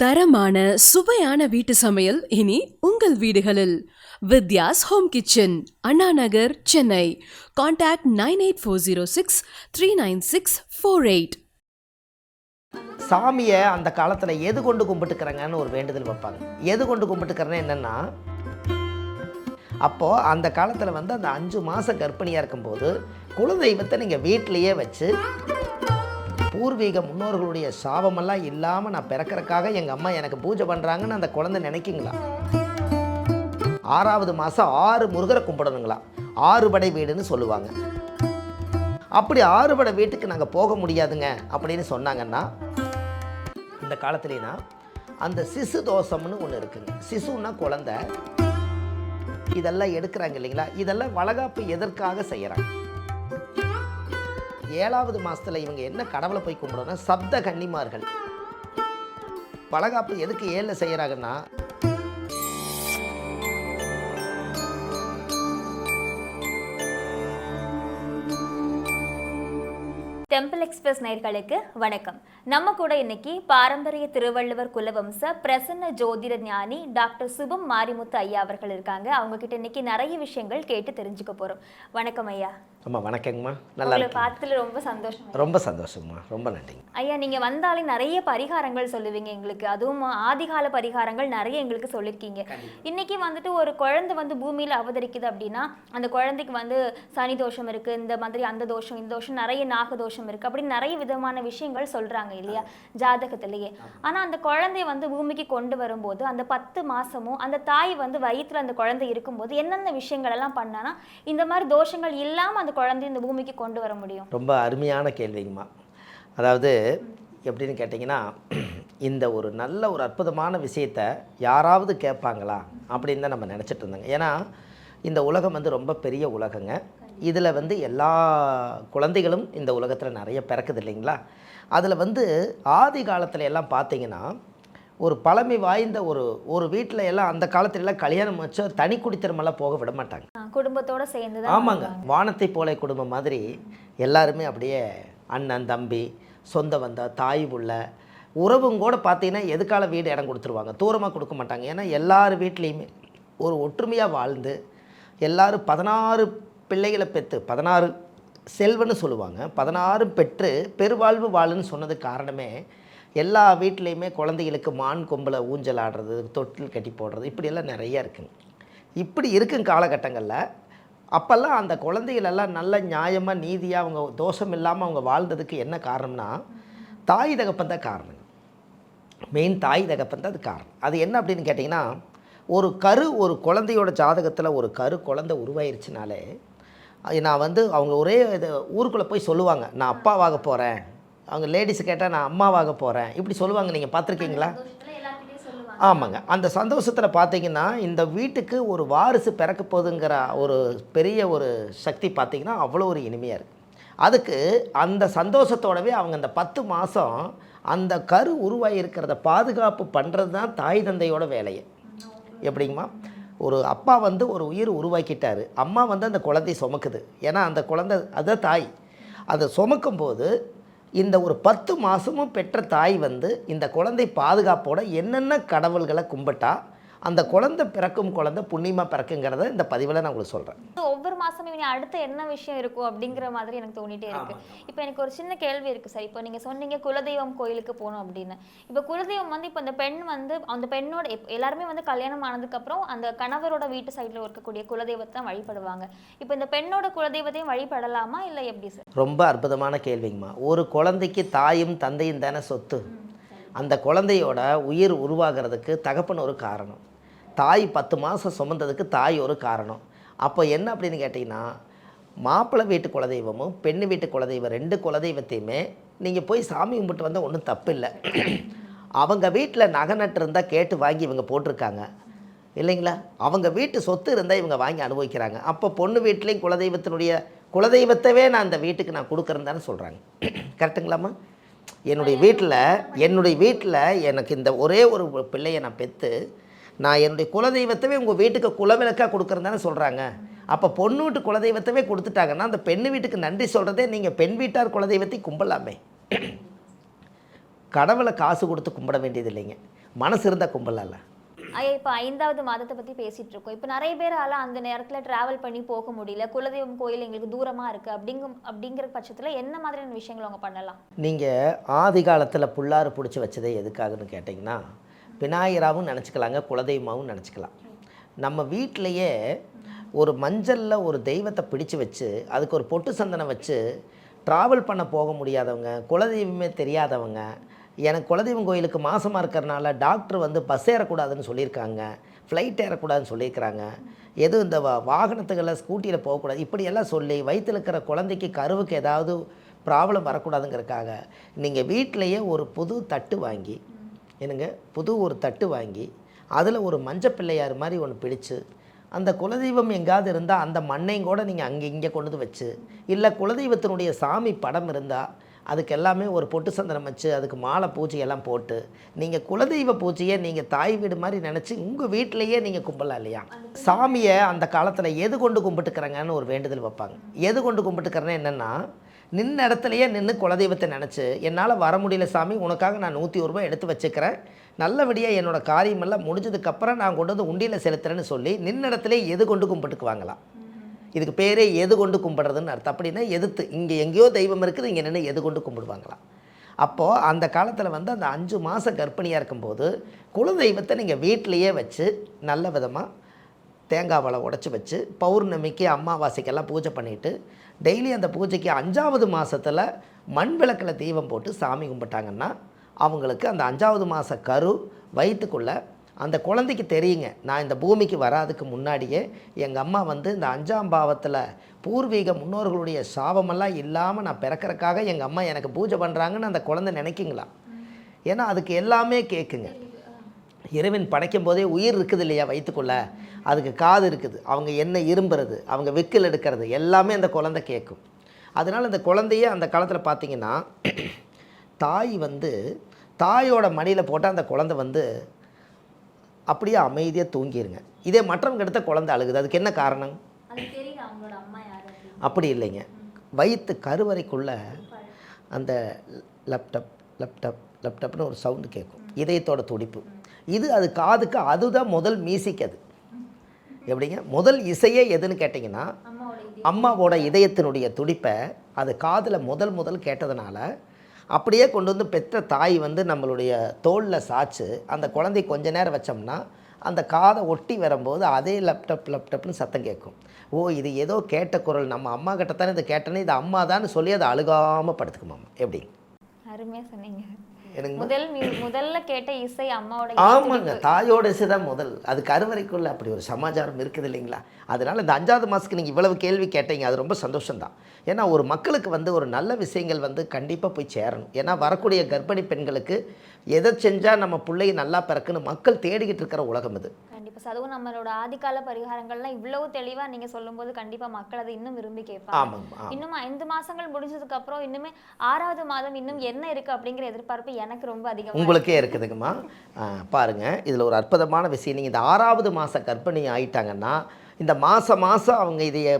தரமான சுவையான வீட்டு சமையல் இனி உங்கள் வீடுகளில். Vidya's home kitchen Anna Nagar Chennai. Contact nine eight four zero six three nine six four eight சாமியை அந்த காலத்தில் எது கொண்டு கும்பிட்டுக்கிறாங்கன்னு ஒரு வேண்டுதல் வைப்பாங்க. எது கொண்டு கும்பிட்டுக்கிறேன்னு என்னென்னா அப்போது அந்த காலத்தில் வந்து அந்த அஞ்சு மாதம் கர்ப்பிணியாக இருக்கும்போது குலதெய்வத்தை நீங்கள் வீட்டிலையே வச்சு பூர்வீக முன்னோர்களுடைய சாபமெல்லாம் இல்லாமல் நான் பிறக்கிறக்காக எங்கள் அம்மா எனக்கு பூஜை பண்ணுறாங்கன்னு அந்த குழந்தை நினைக்குங்களா? ஆறாவது மாதம் ஆறு முருகரை கும்பிடணுங்களா? ஆறுபடை வீடுன்னு சொல்லுவாங்க. அப்படி ஆறுபடை வீட்டுக்கு நாங்கள் போக முடியாதுங்க அப்படின்னு சொன்னாங்கன்னா இந்த காலத்துலேனா அந்த சிசு தோஷம்னு ஒன்று இருக்குங்க. சிசுன்னா குழந்தை. இதெல்லாம் எடுக்கிறாங்க இல்லைங்களா? இதெல்லாம் வளகாப்பு எதற்காக செய்கிறாங்க ஏழாவது மாதத்தில் இவங்க என்ன கடவுளை போய் கும்பிடணும் சப்த கன்னிமார்கள். பலகாப்பு எதுக்கு ஏழில் செய்கிறாங்கன்னா டெம்பிள் எக்ஸ்பிரஸ் நேர்களுக்கு வணக்கம். நம்ம கூட இன்னைக்கு பாரம்பரிய திருவள்ளுவர் குலவம்ச பிரசன்ன ஜோதிட ஞானி டாக்டர் சுபம் மாரிமுத்து ஐயா அவர்கள் இருக்காங்க. அவங்க கிட்ட இன்னைக்கு நிறைய விஷயங்கள் கேட்டு தெரிஞ்சுக்க போறோம். வணக்கம் ஐயா. அம்மா வணக்கங்கம்மா. நல்லா உங்களை பார்த்ததுல ரொம்ப சந்தோஷம். ரொம்ப சந்தோஷங்கம்மா ரொம்ப நன்றிங்க ஐயா நீங்க வந்தாலே நிறைய பரிகாரங்கள் சொல்லுவீங்க எங்களுக்கு. அதுவும் ஆதிகால பரிகாரங்கள் நிறைய எங்களுக்கு சொல்லியிருக்கீங்க இன்னைக்கு வந்துட்டு ஒரு குழந்தை வந்து பூமியில அவதரிக்குது அப்படின்னா அந்த குழந்தைக்கு வந்து சனி தோஷம் இருக்கு இந்த மாதிரி அந்த தோஷம் இந்த தோஷம் நிறைய நாக தோஷம் இருக்கு அப்படின்னு நிறைய விதமான விஷயங்கள் சொல்றாங்க இல்லையா? ஜாதகத்திலேயே. ஆனா அந்த குழந்தைய வந்து பூமிக்கு கொண்டு வரும்போது அந்த பத்து மாசமும் அந்த தாய் வந்து வயித்துல அந்த குழந்தை இருக்கும்போது என்னென்ன விஷயங்கள் எல்லாம் பண்ணானா இந்த மாதிரி தோஷங்கள் இல்லாம அந்த குழந்தை இந்த பூமிக்கு கொண்டு வர முடியும்? ரொம்ப அருமையான கேள்விங்கம்மா. அதாவது எப்படின்னு கேட்டிங்கன்னா இந்த ஒரு நல்ல ஒரு அற்புதமான விஷயத்த யாராவது கேட்பாங்களா? அப்படின்னு தான் நம்ம நினச்சிட்டு இருந்தாங்க. ஏன்னா இந்த உலகம் வந்து ரொம்ப பெரிய உலகங்க. இதில் வந்து எல்லா குழந்தைகளும் இந்த உலகத்தில் நிறைய பிறக்குது இல்லைங்களா? அதில் வந்து ஆதி காலத்துல எல்லாம் பார்த்தீங்கன்னா ஒரு பழமை வாய்ந்த ஒரு ஒரு வீட்டில் எல்லாம் அந்த காலத்துல எல்லாம் கல்யாணம் வச்சா தனி குடித்தனமெல்லாம் போக விட மாட்டாங்க. குடும்பத்தோட சேர்ந்து ஆமாங்க. வானத்தை போல குடும்பம் மாதிரி எல்லாருமே அப்படியே அண்ணன் தம்பி சொந்த வந்த தாய் உள்ள உறவும் கூட பார்த்தீங்கன்னா எதுக்கால வீடு இடம் கொடுத்துருவாங்க? தூரமாக கொடுக்க மாட்டாங்க. ஏன்னா எல்லார் வீட்லேயுமே ஒரு ஒற்றுமையாக வாழ்ந்து எல்லாரும் பதினாறு பிள்ளைகளை பெற்று பதினாறு செல்வன்னு சொல்லுவாங்க. பதினாறு பெற்று பெருவாழ்வு வாழுன்னு சொன்னதுக்கு காரணமே எல்லா வீட்லேயுமே குழந்தைகளுக்கு மான் கொம்பில் ஊஞ்சல் ஆடுறது தொட்டில் கட்டி போடுறது இப்படியெல்லாம் நிறைய இருக்குங்க. இப்படி இருக்கும் காலகட்டங்களில் அப்போல்லாம் அந்த குழந்தைகளெல்லாம் நல்ல நியாயமாக நீதியாக அவங்க தோஷம் இல்லாமல் அவங்க வாழ்ந்ததுக்கு என்ன காரணம்னா தாய் தகப்பன் தான் காரணம் மெயின் தாய் தகப்பன் தான் அது காரணம். அது என்ன அப்படின்னு கேட்டிங்கன்னா ஒரு கரு ஒரு குழந்தையோட ஜாதகத்தில் ஒரு கரு குழந்தை உருவாயிருச்சுனாலே அது நான் வந்து அவங்க ஒரே இது ஊருக்குள்ளே போய் சொல்லுவாங்க நான் அப்பாவாக போகிறேன் அவங்க லேடிஸ் கேட்டால் நான் அம்மாவாக போகிறேன் இப்படி சொல்லுவாங்க நீங்கள் பார்த்துருக்கீங்களா? ஆமாங்க. அந்த சந்தோஷத்தில் பார்த்தீங்கன்னா இந்த வீட்டுக்கு ஒரு வாரிசு பிறக்க போகுதுங்கிற ஒரு பெரிய ஒரு சக்தி பார்த்தீங்கன்னா அவ்வளோ ஒரு இனிமையாக இருக்குது அதுக்கு அந்த சந்தோஷத்தோடவே அவங்க அந்த பத்து மாதம் அந்த கரு உருவாகி இருக்கிறத பாதுகாப்பு பண்ணுறது தான் தாய் தந்தையோட வேலையை. எப்படிங்கம்மா? ஒரு அப்பா வந்து ஒரு உயிர் உருவாக்கிட்டாரு. அம்மா வந்து அந்த குழந்தையை சுமக்குது. ஏன்னா அந்த குழந்தை அதுதான் தாய். அதை சுமக்கும்போது இந்த ஒரு பத்து மாதமும் பெற்ற தாய் வந்து இந்த குழந்தை பாதுகாப்போட என்னென்ன கடவுள்களை கும்பிட்டா அந்த குழந்தை பிறக்கும் குழந்தை புண்ணியமாக பிறக்குங்கிறத இந்த பதிவில் நான் உங்களுக்கு சொல்கிறேன் ஒவ்வொரு மாசமும் இனி அடுத்து என்ன விஷயம் இருக்கும் அப்படிங்கிற மாதிரி எனக்கு தோணிட்டே இருக்கு. இப்போ எனக்கு ஒரு சின்ன கேள்வி இருக்கு சார். இப்போ நீங்க சொன்னீங்க குலதெய்வம் கோயிலுக்கு போகணும் அப்படின்னு. இப்போ குலதெய்வம் வந்து இப்போ அந்த பெண் வந்து அந்த பெண்ணோட எல்லாருமே வந்து கல்யாணம் ஆனதுக்கு அப்புறம் அந்த கணவரோட வீட்டு சைடுல இருக்கக்கூடிய குலதெய்வத்தை தான் வழிபடுவாங்க. இப்போ இந்த பெண்ணோட குலதெய்வத்தையும் வழிபடலாமா இல்லை எப்படி சார்? ரொம்ப அற்புதமான கேள்விங்கம்மா. ஒரு குழந்தைக்கு தாயும் தந்தையும் தானே சொத்து. அந்த குழந்தையோட உயிர் உருவாகிறதுக்கு தகப்பன் ஒரு காரணம். தாய் பத்து மாதம் சுமந்ததுக்கு தாய் ஒரு காரணம். அப்போ என்ன அப்படின்னு கேட்டிங்கன்னா மாப்பிள்ளை வீட்டு குலதெய்வமும் பெண்ணு வீட்டு குலதெய்வம் ரெண்டு குலதெய்வத்தையுமே நீங்கள் போய் சாமி கும்பிட்டு வந்தால் ஒன்றும் தப்பு இல்லை அவங்க வீட்டில் நகை நட்டு இருந்தால் கேட்டு வாங்கி இவங்க போட்டிருக்காங்க. இல்லைங்களா? அவங்க வீட்டு சொத்து இருந்தால் இவங்க வாங்கி அனுபவிக்கிறாங்க. அப்போ பொண்ணு வீட்லேயும் குலதெய்வத்தினுடைய குலதெய்வத்தவே நான் அந்த வீட்டுக்கு நான் கொடுக்குறேன் தானே சொல்கிறாங்க கரெக்டுங்களாம்மா என்னுடைய வீட்டில் என்னுடைய வீட்டில் எனக்கு இந்த ஒரே ஒரு பிள்ளையை நான் பெற்று நான் என்னுடைய குலதெய்வத்தவே உங்கள் வீட்டுக்கு குலவிளக்காக கொடுக்குறேன்னு தானே சொல்கிறாங்க அப்போ பொண்ணு வீட்டு குலதெய்வத்தவே கொடுத்துட்டாங்கன்னா அந்த பெண்ணு வீட்டுக்கு நன்றி சொல்கிறதே நீங்கள் பெண் வீட்டார் குலதெய்வத்தை கும்பலாமே. கடவுளை காசு கொடுத்து கும்பிட வேண்டியது இல்லைங்க. மனசு இருந்தால் கும்பலாம்ல. இப்போ ஐந்தாவது மாதத்தை பற்றி பேசிட்டு இருக்கோம் இப்போ நிறைய பேரால அந்த நேரத்தில் டிராவல் பண்ணி போக முடியல. குலதெய்வம் கோயில் எங்களுக்கு தூரமாக இருக்குது அப்படிங்கும் அப்படிங்கிற பட்சத்தில் என்ன மாதிரியான விஷயங்கள் அவங்க பண்ணலாம்? நீங்கள் ஆதி காலத்தில் புல்லாறு பிடிச்சி வச்சதே எதுக்காகன்னு கேட்டிங்கன்னா விநாயகராகவும் நினச்சிக்கலாங்க குலதெய்வமாகவும் நினச்சிக்கலாம். நம்ம வீட்டிலையே ஒரு மஞ்சளில் ஒரு தெய்வத்தை பிடிச்சு வச்சு அதுக்கு ஒரு பொட்டு சந்தனம் வச்சு ட்ராவல் பண்ண போக முடியாதவங்க குலதெய்வமே தெரியாதவங்க எனக்கு குலதெய்வம் கோயிலுக்கு மாசமாக இருக்கிறனால டாக்டர் வந்து பஸ் ஏறக்கூடாதுன்னு சொல்லியிருக்காங்க. ஃப்ளைட் ஏறக்கூடாதுன்னு சொல்லியிருக்கிறாங்க. எதுவும் இந்த வா வாகனத்துகளில் ஸ்கூட்டியில் போகக்கூடாது. இப்படியெல்லாம் சொல்லி வயிற்றில் இருக்கிற குழந்தைக்கு கருவுக்கு ஏதாவது ப்ராப்ளம் வரக்கூடாதுங்கிறதுக்காக நீங்கள் வீட்டிலையே ஒரு புது தட்டு வாங்கி என்னங்க? புது ஒரு தட்டு வாங்கி அதில் ஒரு மஞ்ச பிள்ளையார் மாதிரி ஒன்று பிடிச்சு அந்த குலதெய்வம் எங்காவது இருந்தால் அந்த மண்ணையும் கூட நீங்கள் அங்கே இங்கே கொண்டு வந்து வச்சு இல்லை குலதெய்வத்தினுடைய சாமி படம் இருந்தால் அதுக்கு எல்லாமே ஒரு பொட்டு சந்தனம் வச்சு அதுக்கு மாலை பூஜை எல்லாம் போட்டு நீங்கள் குலதெய்வ பூஜையை நீங்கள் தாய் வீடு மாதிரி நினச்சி உங்கள் வீட்டிலையே நீங்கள் கும்பலாம் இல்லையா? சாமியை அந்த காலத்தில் எது கொண்டு கும்பிட்டுக்கிறாங்கன்னு ஒரு வேண்டுதல் வைப்பாங்க. எது கொண்டு கும்பிட்டுக்கிறேன்னு என்னென்னா நின்ன இடத்துலையே நின்று குலதெய்வத்தை நினச்சி என்னால் வர முடியல சாமி உனக்காக நான் நூற்றி ஒரு ரூபாய் எடுத்து வச்சுக்கிறேன். நல்லபடியாக என்னோட காரியமெல்லாம் முடிஞ்சதுக்கப்புறம் நான் கொண்டு வந்து உண்டியில் செலுத்துறேன்னு சொல்லி நின்ன இடத்துல எது கொண்டு கும்பிட்டுக்குவாங்களாம் இதுக்கு பேரே எது கொண்டு கும்பிடுறதுன்னு அர்த்தம். அப்படின்னா எதிர்த்து இங்கே எங்கேயோ தெய்வம் இருக்குது இங்கே நின்று எது கொண்டு கும்பிடுவாங்களாம். அப்போது அந்த காலத்தில் வந்து அந்த அஞ்சு மாதம் கர்ப்பிணியாக இருக்கும்போது குலதெய்வத்தை நீங்கள் வீட்டிலையே வச்சு நல்ல விதமாக தேங்காய் வளை உடச்சி வச்சு பௌர்ணமிக்கு அமாவாசைக்கெல்லாம் பூஜை பண்ணிவிட்டு டெய்லி அந்த பூஜைக்கு அஞ்சாவது மாதத்தில் மண் விளக்கில் தீபம் போட்டு சாமி கும்பிட்டாங்கன்னா அவங்களுக்கு அந்த அஞ்சாவது மாத கரு வயிற்றுக்குள்ளே அந்த குழந்தைக்கு தெரியுங்க. நான் இந்த பூமிக்கு வராதுக்கு முன்னாடியே எங்கள் அம்மா வந்து இந்த அஞ்சாம் பாவத்தில் பூர்வீக முன்னோர்களுடைய சாபமெல்லாம் இல்லாமல் நான் பிறக்கறக்காக எங்கள் அம்மா எனக்கு பூஜை பண்ணுறாங்கன்னு அந்த குழந்தை நினைக்குங்களா? ஏன்னா அதுக்கு எல்லாமே கேட்குங்க இறைவன் படைக்கும் போதே உயிர் இருக்குது இல்லையா வைத்துக்கொள்ள அதுக்கு காது இருக்குது. அவங்க என்ன இரும்புறது அவங்க வெக்கில் எடுக்கிறது எல்லாமே அந்த குழந்தை கேட்கும் அதனால் அந்த குழந்தைய அந்த காலத்தில் பார்த்தீங்கன்னா தாய் வந்து தாயோட மடியில் போட்டால் அந்த குழந்தை வந்து அப்படியே அமைதியாக தூங்கிருங்க. இதே மற்றவங்க எடுத்த குழந்தை அழுகுது. அதுக்கு என்ன காரணம்? அப்படி இல்லைங்க. வயிற்று கருவறைக்குள்ள அந்த லேப்டாப் லேப்டாப் லேப்டாப்னு ஒரு சவுண்டு கேட்கும். இதயத்தோட துடிப்பு. இது அது காதுக்கு அதுதான் முதல் மியூசிக் அது. எப்படிங்க? முதல் இசையே எதுன்னு கேட்டிங்கன்னா அம்மாவோட இதயத்தினுடைய துடிப்பை அது காதில் முதல் முதல் கேட்டதுனால அப்படியே கொண்டு வந்து பெற்ற தாய் வந்து நம்மளுடைய தோளில் சாய்ச்சு அந்த குழந்தை கொஞ்ச நேரம் வச்சோம்னா அந்த காதை ஒட்டி வரும்போது அதே லேப்டாப் லேப்டாப்னு சத்தம் கேட்கும். ஓ இது ஏதோ கேட்ட குரல். நம்ம அம்மா கிட்ட தானே இதை கேட்டேன்னு இது அம்மா தான் சொல்லி அதை அழுகாமல் படுத்துக்குமாம். எப்படி? அருமையாக சொன்னீங்க. எனக்கு முதல் முதல்ல கேட்ட இசை அம்மாவோட ஆமாங்க தாயோட இசை தான் முதல். அது கருவறைக்குள்ள அப்படி ஒரு சமாச்சாரம் இருக்குது இல்லைங்களா? அதனால் இந்த அஞ்சாவது மாதத்துக்கு நீங்கள் இவ்வளவு கேள்வி கேட்டீங்க அது ரொம்ப சந்தோஷம்தான். ஏன்னா ஒரு மக்களுக்கு வந்து ஒரு நல்ல விஷயங்கள் வந்து கண்டிப்பாக போய் சேரணும். ஏன்னா வரக்கூடிய கர்ப்பிணி பெண்களுக்கு எதை செஞ்சால் நம்ம பிள்ளைய நல்லா பிறக்குன்னு மக்கள் தேடிக்கிட்டு இருக்கிற உலகம் இது சார். அதுவும் நம்மளோட ஆதிகால பரிகாரங்கள்லாம் இவ்வளவு தெளிவா நீங்க சொல்லும்போது கண்டிப்பா மக்கள் அதை இன்னும் விரும்பி கேட்பாங்க. இன்னும் ஐந்து மாசங்கள் முடிஞ்சதுக்கு அப்புறம் இன்னுமே ஆறாவது மாதம் இன்னும் என்ன இருக்கு அப்படிங்கிற எதிர்பார்ப்பு எனக்கு ரொம்ப அதிகமா உங்களுக்கே இருக்குதுங்கம்மா. ஆ, பாருங்க இதில் ஒரு அற்புதமான விஷயம். நீங்கள் இந்த ஆறாவது மாத கர்ப்பிணி ஆயிட்டாங்கன்னா இந்த மாதம் மாதம் அவங்க இதைய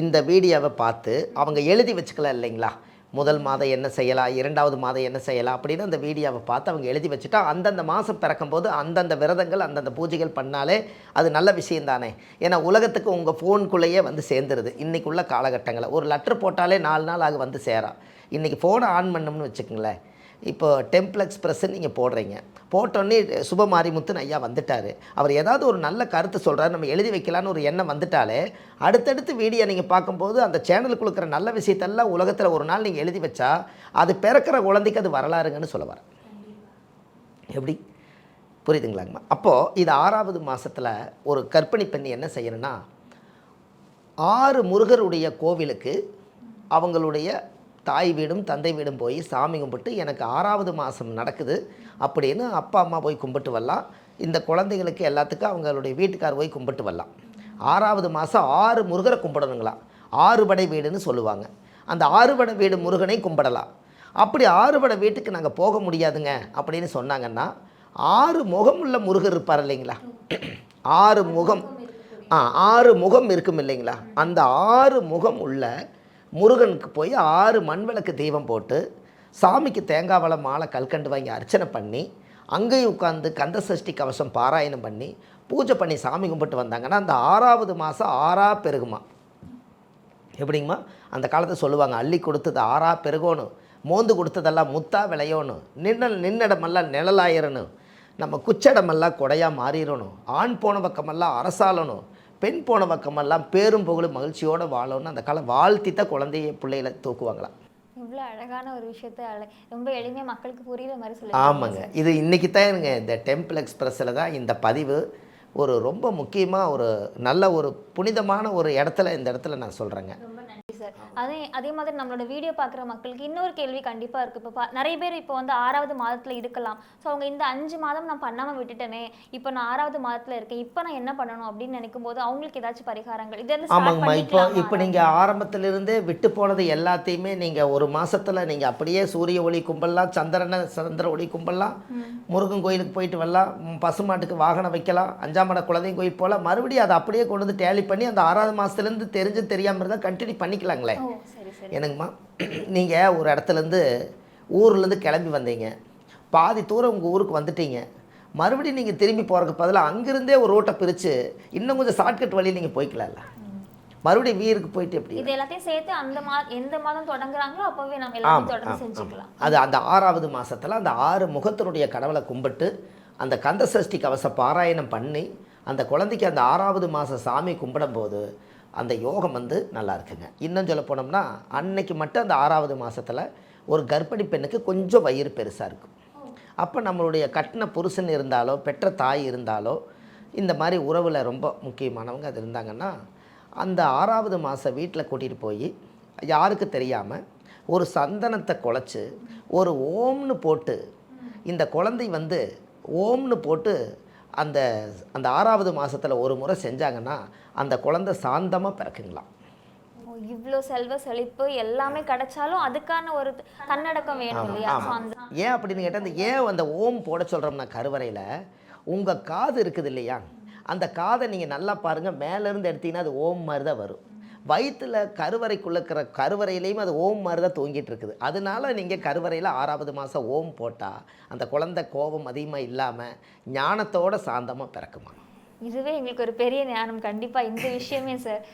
இந்த வீடியோவை பார்த்து அவங்க எழுதி வச்சுக்கலாம் இல்லைங்களா? முதல் மாதம் என்ன செய்யலாம் இரண்டாவது மாதம் என்ன செய்யலாம் அப்படின்னு அந்த வீடியோவை பார்த்து அவங்க எழுதி வச்சுட்டா அந்தந்த மாதம் பிறக்கும்போது அந்தந்த விரதங்கள் அந்தந்த பூஜைகள் பண்ணாலே அது நல்ல விஷயம் தானே. ஏன்னா உலகத்துக்கு உங்கள் ஃபோனுக்குள்ளேயே வந்து சேர்ந்துருது. இன்றைக்குள்ள காலகட்டங்களில் ஒரு லெட்ரு போட்டாலே நாலு நாள் ஆக வந்து சேரா. இன்றைக்கி ஃபோனை ஆன் பண்ணோம்னு வச்சுக்கோங்களேன். இப்போ டெம்பிள் எக்ஸ்பிரஸ்ன்னு நீங்கள் போடுறீங்க. போட்டோன்னே சுபமாரிமுத்துன்னு ஐயா வந்துட்டார். அவர் ஏதாவது ஒரு நல்ல கருத்து சொல்கிறார் நம்ம எழுதி வைக்கலான்னு ஒரு எண்ணம் வந்துட்டாலே அடுத்தடுத்து வீடியோ நீங்கள் பார்க்கும்போது அந்த சேனலுக்கு இருக்கிற நல்ல விஷயத்தெல்லாம் உலகத்தில் ஒரு நாள் நீங்கள் எழுதி வச்சா அது பிறக்கிற குழந்தைக்கு அது வரலாறுங்கன்னு சொல்ல வரேன் எப்படி? புரியுதுங்களாங்கம்மா? அப்போது இது ஆறாவது மாதத்தில் ஒரு கர்ப்பிணி பெண் என்ன செய்யணும்னா ஆறு முருகருடைய கோவிலுக்கு அவங்களுடைய தாய் வீடும் தந்தை வீடும் போய் சாமி கும்பிட்டு எனக்கு ஆறாவது மாதம் நடக்குது. அப்படின்னு அப்பா அம்மா போய் கும்பிட்டு வரலாம். இந்த குழந்தைகளுக்கு எல்லாத்துக்கும் அவங்களுடைய வீட்டுக்கார் போய் கும்பிட்டு வரலாம். ஆறாவது மாதம் ஆறு முருகரை கும்பிடணுங்களா ஆறுபடை வீடுன்னு சொல்லுவாங்க. அந்த ஆறுபடை வீடு முருகனை கும்பிடலாம். அப்படி ஆறுபடை வீட்டுக்கு நாங்கள் போக முடியாதுங்க அப்படின்னு சொன்னாங்கன்னா ஆறு முகம் உள்ள முருகர் இருப்பார் இல்லைங்களா? ஆறு முகம். ஆ ஆறு முகம் இருக்கும் இல்லைங்களா? அந்த ஆறு முகம் உள்ள முருகனுக்கு போய் ஆறு மண் விளக்கு தீபம் போட்டு சாமிக்கு தேங்காய் வளம் மாலை கல்கண்டு வாங்கி அர்ச்சனை பண்ணி அங்கேயும் உட்காந்து கந்த சஷ்டி கவசம் பாராயணம் பண்ணி பூஜை பண்ணி சாமி கும்பிட்டு வந்தாங்கன்னா அந்த ஆறாவது மாதம் ஆறா பெருகுமா? எப்படிங்கம்மா? அந்த காலத்தை சொல்லுவாங்க அள்ளி கொடுத்தது ஆறா பெருகணும் மோந்து கொடுத்ததெல்லாம் முத்தா விளையணும் நின்ன நின்னடமெல்லாம் நிழலாயிரணும் நம்ம குச்சடமெல்லாம் கொடையாக மாறிடணும் ஆண் போன பக்கமெல்லாம் அரசாளணும் பெண் போன பக்கமெல்லாம் பேரும் புகழும் மகிழ்ச்சியோடு வாழணும்னு அந்த காலம் வாழ்த்தி தான் குழந்தைய பிள்ளைகளை தூக்குவாங்களாம் இவ்வளோ அழகான ஒரு விஷயத்த ரொம்ப எளிமையா மக்களுக்கு புரியுற மாதிரி சொல்லி ஆமாங்க. இது இன்றைக்கி தான் எனக்கு இந்த டெம்பிள் எக்ஸ்பிரஸில் தான் இந்த பதிவு ஒரு ரொம்ப முக்கியமாக ஒரு நல்ல ஒரு புனிதமான ஒரு இடத்துல இந்த இடத்துல நான் சொல்கிறேங்க சார் அதே அதே மாதிரி நம்மளோட வீடியோ பார்க்குற மக்களுக்கு இன்னொரு கேள்வி கண்டிப்பாக இருக்குது இப்போ நிறைய பேர் இப்போ வந்து ஆறாவது மாதத்தில் இருக்கலாம். ஸோ அவங்க இந்த அஞ்சு மாதம் நான் பண்ணாமல் விட்டுட்டேனே இப்போ நான் ஆறாவது மாதத்தில் இருக்கேன் இப்போ நான் என்ன பண்ணணும் அப்படின்னு நினைக்கும் போது அவங்களுக்கு ஏதாச்சும் பரிகாரங்கள் இது வந்து start ஆமாங்கம்மா. இப்போ பண்ணிக்கலாமா? இப்போ நீங்கள் ஆரம்பத்திலிருந்தே விட்டு போனது எல்லாத்தையுமே நீங்கள் ஒரு மாசத்துல நீங்கள் அப்படியே சூரிய ஒளி கும்பலாம் சந்திரனை சந்திர ஒளி கும்பலாம் முருகன் கோயிலுக்கு போயிட்டு வரலாம் பசுமாட்டுக்கு வாகனம் வைக்கலாம் அஞ்சாம் மட குலதெய்வம் கோயில் போகலாம். மறுபடியும் அதை அப்படியே கொண்டு வந்து டேலி பண்ணி அந்த ஆறாவது மாதத்துலேருந்து தெரிஞ்சு தெரியாமல் இருந்தால் கண்டினியூ பண்ணிக்கலாங்களே சரி என்னங்கம்மா நீங்கள் ஒரு இடத்துலேருந்து ஊர்லேருந்து கிளம்பி வந்தீங்க. பாதி தூரம் உங்கள் ஊருக்கு வந்துட்டீங்க. மறுபடியும் நீங்கள் திரும்பி போகிறதுக்கு பதிலாக அங்கிருந்தே ஒரு ரோட்டை பிரித்து இன்னும் கொஞ்சம் ஷார்ட்கட் வழியில் நீங்கள் போய்க்கலாம்ல. மறுபடியும் வீருக்கு போயிட்டு எப்படி? இது எல்லாத்தையும் சேர்த்து அந்த மா எந்த மாதம் தொடங்குறாங்களோ அப்போவே நம்ம எல்லாத்தையும் தொடர்ந்து செஞ்சுக்கலாம். அது அந்த ஆறாவது மாசத்துல அந்த ஆறு முகத்தினுடைய கடவுளை கும்பிட்டு அந்த கந்த சஷ்டி கவச பாராயணம் பண்ணி அந்த குழந்தைக்கு அந்த ஆறாவது மாதம் சாமி கும்பிடும்போது அந்த யோகம் வந்து நல்லா இருக்குங்க. இன்னும் சொல்ல போனோம்னா அன்னைக்கு மட்டும் அந்த ஆறாவது மாதத்தில் ஒரு கர்ப்பிணி பெண்ணுக்கு கொஞ்சம் வயிறு பெருசாக இருக்கும். அப்போ நம்மளுடைய கட்டின புருஷன் இருந்தாலோ பெற்ற தாய் இருந்தாலோ இந்த மாதிரி உறவில் ரொம்ப முக்கியமானவங்க அது இருந்தாங்கன்னா அந்த ஆறாவது மாதம் வீட்டில் கூட்டிகிட்டு போய் யாருக்கு தெரியாமல் ஒரு சந்தனத்தை குழச்சி ஒரு ஓம்னு போட்டு இந்த குழந்தை வந்து ஓம்னு போட்டு அந்த அந்த ஆறாவது மாதத்தில் ஒரு முறை செஞ்சாங்கன்னா அந்த குழந்தை சாந்தமாக பிறக்குங்களாம். ஓ, இவ்ளோ செல்வ செழிப்பு எல்லாமே கிடைச்சாலும் அதுக்கான ஒரு தன்னடக்கம் வேணும் இல்லையா? ஏன் அப்படின்னு கேட்டால் அந்த ஏன் அந்த ஓம் போட சொல்கிறோம்னா கருவறையில் உங்கள் காது இருக்குது இல்லையா? அந்த காதை நீங்கள் நல்லா பாருங்கள் மேலேருந்து எடுத்தீங்கன்னா அது ஓம் மாதிரி தான் வரும். வயிற்றில் கருவறைக்குள்ளே இருக்கிற கருவறையிலையும் அது ஓம் மாதிரி தான் தூங்கிட்டு இருக்குது அதனால நீங்கள் கருவறையில் ஆறாவது மாதம் ஓம் போட்டால் அந்த குழந்தை கோபம் அதிகமாக இல்லாமல் ஞானத்தோட சாந்தமாக பிறக்குமா? இதுவே எங்களுக்கு ஒரு பெரிய ஞானம். கண்டிப்பா இந்த விஷயமே சார்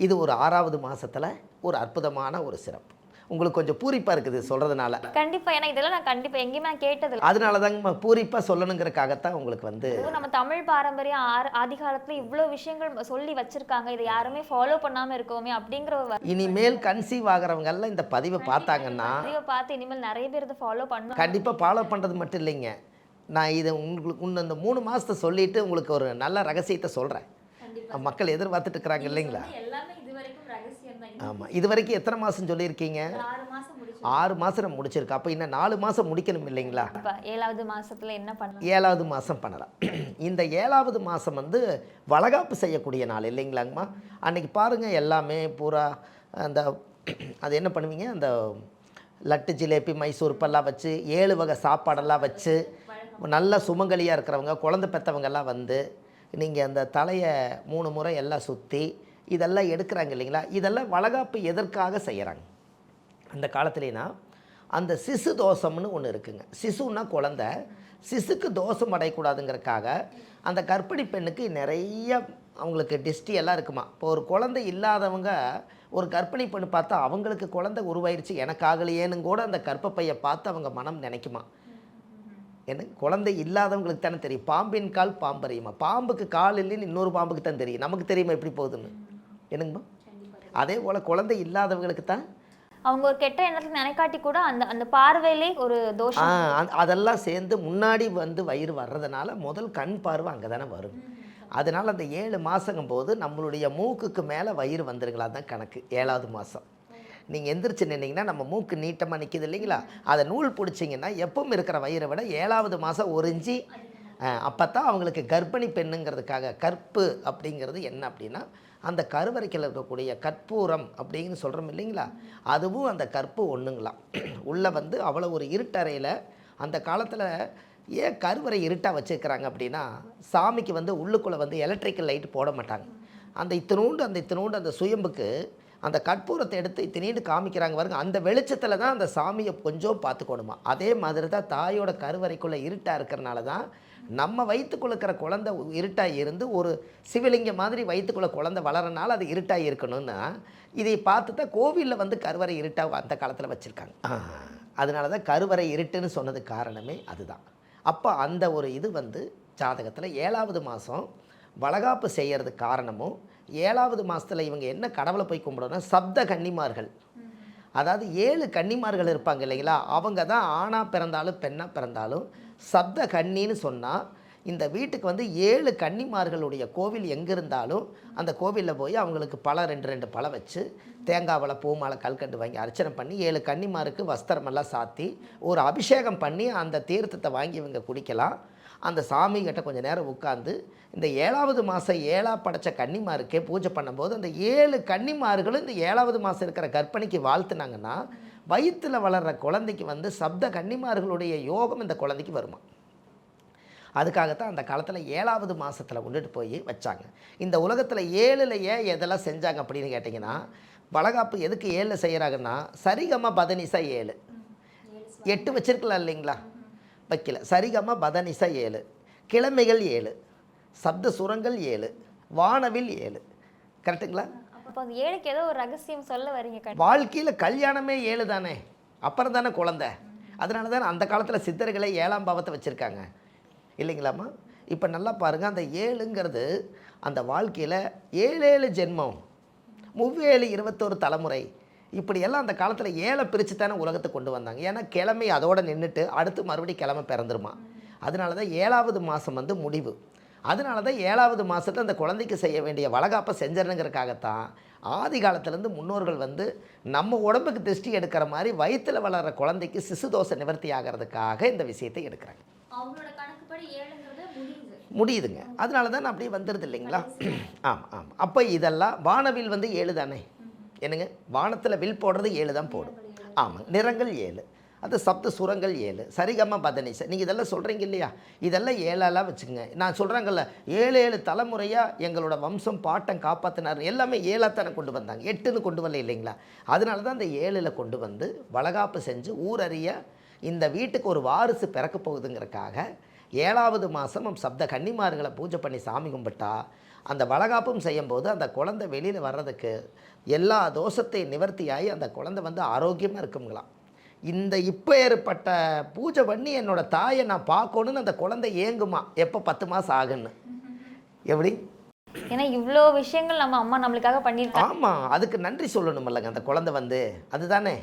இது ஒரு ஆறாவது மாதத்தில் ஒரு அற்புதமான ஒரு சிறப்பு. உங்களுக்கு கொஞ்சம் பூரிப்பாக இருக்குது சொல்கிறதுனால கண்டிப்பா ஏன்னா இதெல்லாம் நான் கண்டிப்பா எங்கேயுமே நான் கேட்டதில்ல. அதனால தாங்க பூரிப்பாக சொல்லணுங்கிறக்காகத்தான் உங்களுக்கு வந்து நம்ம தமிழ் பாரம்பரியம் ஆர- ஆதி காலத்துல இவ்ளோ விஷயங்கள் சொல்லி வச்சிருக்காங்க. இதை யாருமே ஃபாலோ பண்ணாம இருக்கோமே அப்படிங்கிற இனிமேல் கன்சீவ் ஆகிறவங்கெல்லாம் இந்த பதிவை பார்த்தாங்கன்னா பதிவை பார்த்து இனிமேல் நிறைய பேர் இதை ஃபாலோ பண்ணும் கண்டிப்பாக ஃபாலோ பண்ணுறது மட்டும் இல்லைங்க. நான் இதை உங்களுக்கு இன்னும் இந்த மூணு மாதத்தை சொல்லிட்டு உங்களுக்கு ஒரு நல்ல ரகசியத்தை சொல்கிறேன் மக்கள் எதிர்பார்த்துட்டு இருக்கிறாங்க இல்லைங்களா எல்லாமே இது வரைக்கும் ரகசியம் தான் ஆமாம் இது வரைக்கும் எத்தனை மாதம் சொல்லியிருக்கீங்க? ஆறு மாதம் முடிச்சிருக்கு. அப்போ இன்னும் நாலு மாதம் முடிக்கணும் இல்லைங்களா? ஏழாவது மாசத்துல என்ன பண்ணலாம்? ஏழாவது மாதம் பண்ணலாம். இந்த ஏழாவது மாதம் வந்து வளகாப்பு செய்யக்கூடிய நாள் இல்லைங்களாங்கம்மா? அன்னைக்கு பாருங்கள் எல்லாமே பூரா அந்த அது என்ன பண்ணுவீங்க? அந்த லட்டு ஜிலேபி மைசூர் பல்லாம் வச்சு ஏழு வகை சாப்பாடெல்லாம் வச்சு நல்ல சுமங்கலியாக இருக்கிறவங்க குழந்தை பெற்றவங்கெல்லாம் வந்து நீங்கள் அந்த தலையை மூணு முறை எல்லாம் சுற்றி இதெல்லாம் எடுக்கிறாங்க இல்லைங்களா? இதெல்லாம் வளகாப்பு எதற்காக செய்கிறாங்க அந்த காலத்துலேனா அந்த சிசு தோஷம்னு ஒன்று இருக்குங்க. சிசுன்னா குழந்தை. சிசுக்கு தோஷம் அடையக்கூடாதுங்கிறதுக்காக அந்த கர்ப்பிணி பெண்ணுக்கு நிறைய அவங்களுக்கு டிஸ்டி எல்லாம் இருக்குமா? இப்போ ஒரு குழந்தை இல்லாதவங்க ஒரு கர்ப்பிணி பெண்ணு பார்த்தா அவங்களுக்கு குழந்தை உருவாயிருச்சு எனக்காகலையேன்னு கூட அந்த கற்பப்பையை பார்த்து அவங்க மனம் நினைக்குமா? என்ன? குழந்தை இல்லாதவங்களுக்கு தானே தெரியும். பாம்பின் கால் பாம்பறியுமா பாம்புக்கு கால் இல்லைன்னு இன்னொரு பாம்புக்கு தான் தெரியும். நமக்கு தெரியுமா எப்படி போகுதுன்னு? என்னங்கம்மா அதே போல் குழந்தை இல்லாதவங்களுக்கு தான் அவங்க ஒரு கெட்ட எண்ணத்துல நினைக்காட்டி கூட அந்த அந்த பார்வையிலே ஒரு தோஷம் அதெல்லாம் சேர்ந்து முன்னாடி வந்து வயிறு வர்றதுனால முதல் கண் பார்வை அங்கே தானே வரும் அதனால் அந்த ஏழு மாதங்கும் போது நம்மளுடைய மூக்குக்கு மேலே வயிறு வந்துருங்களா? தான் கணக்கு. ஏழாவது மாதம் நீங்கள் எந்திரிச்சு நின்னீங்கன்னா நம்ம மூக்கு நீட்டமாக நிற்கிது இல்லைங்களா? அதை நூல் பிடிச்சிங்கன்னா எப்பவும் இருக்கிற வயிறை விட ஏழாவது மாதம் ஒரு இஞ்சி அப்போ தான் அவங்களுக்கு கர்ப்பிணி பெண்ணுங்கிறதுக்காக கற்பு அப்படிங்கிறது என்ன அப்படின்னா அந்த கருவறைக்கில் இருக்கக்கூடிய கற்பூரம் அப்படின்னு சொல்கிறோம் இல்லைங்களா? அதுவும் அந்த கற்பு ஒன்றுங்களாம் உள்ளே வந்து அவ்வளோ ஒரு இருட்டறையில் அந்த காலத்தில் ஏன் கருவறை இருட்டாக வச்சுருக்கிறாங்க அப்படின்னா சாமிக்கு வந்து உள்ளுக்குள்ளே வந்து எலக்ட்ரிக்கல் லைட் போட மாட்டாங்க. அந்த இத்தினூண்டு அந்த இத்தினூண்டு அந்த சுயம்புக்கு அந்த கற்பூரத்தை எடுத்து இத்தினீண்டு காமிக்கிறாங்க பாருங்க அந்த வெளிச்சத்தில் தான் அந்த சாமியை கொஞ்சம் பார்த்துக்கணுமா? அதே மாதிரி தான் தாயோட கருவறைக்குள்ளே இருட்டாக இருக்கிறனால தான் நம்ம வயிற்றுக்குள்ள இருக்கிற குழந்தை இருட்டாக இருந்து ஒரு சிவலிங்க மாதிரி வயிற்றுக்குள்ள குழந்தை வளரனால அது இருட்டாக இருக்கணும்னா இதை பார்த்து தான் கோவிலில் வந்து கருவறை இருட்டாக அந்த காலத்தில் வச்சுருக்காங்க. அதனால தான் கருவறை இருட்டுன்னு சொன்னது காரணமே அதுதான். அப்போ அந்த ஒரு இது வந்து ஜாதகத்தில் ஏழாவது மாதம் வளகாப்பு செய்யறதுக்கு காரணமும் ஏழாவது மாதத்தில் இவங்க என்ன கடவுளை போய் கும்பிடணும் சப்த கன்னிமார்கள். அதாவது ஏழு கன்னிமார்கள் இருப்பாங்க இல்லைங்களா? அவங்க தான் ஆணாக பிறந்தாலும் பெண்ணாக பிறந்தாலும் சப்த கன்னின்னு சொன்னால் இந்த வீட்டுக்கு வந்து ஏழு கன்னிமார்களுடைய கோவில் எங்கே இருந்தாலும் அந்த கோவிலில் போய் அவங்களுக்கு பழம் ரெண்டு ரெண்டு பழம் வச்சு தேங்காய் பழம் பூமாலை கல்கண்டு வாங்கி அர்ச்சனை பண்ணி ஏழு கன்னிமாருக்கு வஸ்திரமெல்லாம் சாத்தி ஒரு அபிஷேகம் பண்ணி அந்த தீர்த்தத்தை வாங்கி இவங்க குடிக்கலாம். அந்த சாமி கிட்ட கொஞ்சம் நேரம் உட்காந்து இந்த ஏழாவது மாதம் ஏழா படைச்ச கன்னிமாருக்கே பூஜை பண்ணும்போது அந்த ஏழு கன்னிமார்களும் இந்த ஏழாவது மாதம் இருக்கிற கற்பனைக்கு வாழ்த்துனாங்கன்னா வயிற்றில் வளர்கிற குழந்தைக்கு வந்து சப்த கன்னிமார்களுடைய யோகம் இந்த குழந்தைக்கு வருமா? அதுக்காகத்தான் அந்த காலத்தில் ஏழாவது மாதத்தில் கொண்டுட்டு போய் வச்சாங்க. இந்த உலகத்தில் ஏழில் ஏன் எதெல்லாம் செஞ்சாங்க அப்படின்னு கேட்டிங்கன்னா வளகாப்பு எதுக்கு ஏழில் செய்கிறாங்கன்னா சரிகம பதனிசா ஏழு. எட்டு வச்சிருக்கலாம் இல்லைங்களா? வைக்கல. சரிகம பதனிசா ஏழு. கிழமைகள் ஏழு. சப்த சுரங்கள் ஏழு. வானவில் ஏழு. கரெக்டுங்களா? அப்போ அந்த ஏழுக்கு ஏதோ ஒரு ரகசியம் சொல்ல வரீங்க வாழ்க்கையில் கல்யாணமே ஏழு தானே? அப்புறம் தானே குழந்தை? அதனால தான் அந்த காலத்தில் சித்தர்களை ஏழாம் பாவத்தை வச்சுருக்காங்க. இல்லைங்களாம்மா? இப்போ நல்லா பாருங்கள் அந்த ஏழுங்கிறது அந்த வாழ்க்கையில் ஏழு ஏழு ஜென்மம். மூவேழு இருபத்தோரு தலைமுறை. இப்படியெல்லாம் அந்த காலத்தில் ஏழை பிரித்து தானே உலகத்தை கொண்டு வந்தாங்க. ஏன்னா கிழமை அதோடு நின்றுட்டு அடுத்து மறுபடியும் கிழமை பிறந்துருமா. அதனால தான் ஏழாவது மாதம் வந்து முடிவு. அதனால தான் ஏழாவது மாதத்தில் அந்த குழந்தைக்கு செய்ய வேண்டிய வளகாப்பை செஞ்சிடணுங்கிறதுக்காகத்தான் ஆதி காலத்துலேருந்து முன்னோர்கள் வந்து நம்ம உடம்புக்கு திருஷ்டி எடுக்கிற மாதிரி வயிற்றில் வளர்கிற குழந்தைக்கு சிசு தோசை நிவர்த்தி ஆகிறதுக்காக இந்த விஷயத்தை எடுக்கிறாங்க. முடியுதுங்க. அதனால தான் அப்படியே வந்துடுது இல்லைங்களா? ஆமாம் ஆமாம் அப்போ இதெல்லாம் வானவில் வந்து ஏழு தானே என்னங்க? வானத்தில் வில் போடுறது ஏழு தான் போடும் ஆமாம் நிறங்கள் ஏழு. அந்த சப்த சுரங்கள் ஏழு. சரிகம பதனிசை. நீங்கள் இதெல்லாம் சொல்கிறீங்க இல்லையா? இதெல்லாம் ஏழாலாம் வச்சுக்கோங்க. நான் சொல்கிறாங்கல்ல ஏழு ஏழு தலைமுறையாக எங்களோட வம்சம் பாட்டம் காப்பாற்றினார் எல்லாமே ஏழாத்தானே கொண்டு வந்தாங்க. எட்டுன்னு கொண்டு வரல இல்லைங்களா? அதனால தான் அந்த ஏழில் கொண்டு வந்து வளகாப்பு செஞ்சு ஊரறிய இந்த வீட்டுக்கு ஒரு வாரிசு பிறக்க போகுதுங்கிறக்காக ஏழாவது மாதம் சப்த கன்னிமார்களை பூஜை பண்ணி சாமி கும்பிட்டா அந்த வளகாப்பும் செய்யும்போது அந்த குழந்தை வெளியில் வர்றதுக்கு எல்லா தோஷத்தை நிவர்த்தியாகி அந்த குழந்தை வந்து ஆரோக்கியமாக இருக்குங்களாம். இந்த இப்போ ஏற்பட்ட பூஜை பண்ணி என்னோட தாயை நான் பார்க்கணுன்னு அந்த குழந்தை ஏங்குமா? எப்போ பத்து மாதம் ஆகுன்னு? எப்படி? ஏன்னா இவ்வளோ விஷயங்கள் நம்ம அம்மா நம்மளுக்காக பண்ணியிருக்காங்க ஆமாம் அதுக்கு நன்றி சொல்லணுமில்லங்க அந்த குழந்தை வந்து அதுதானே?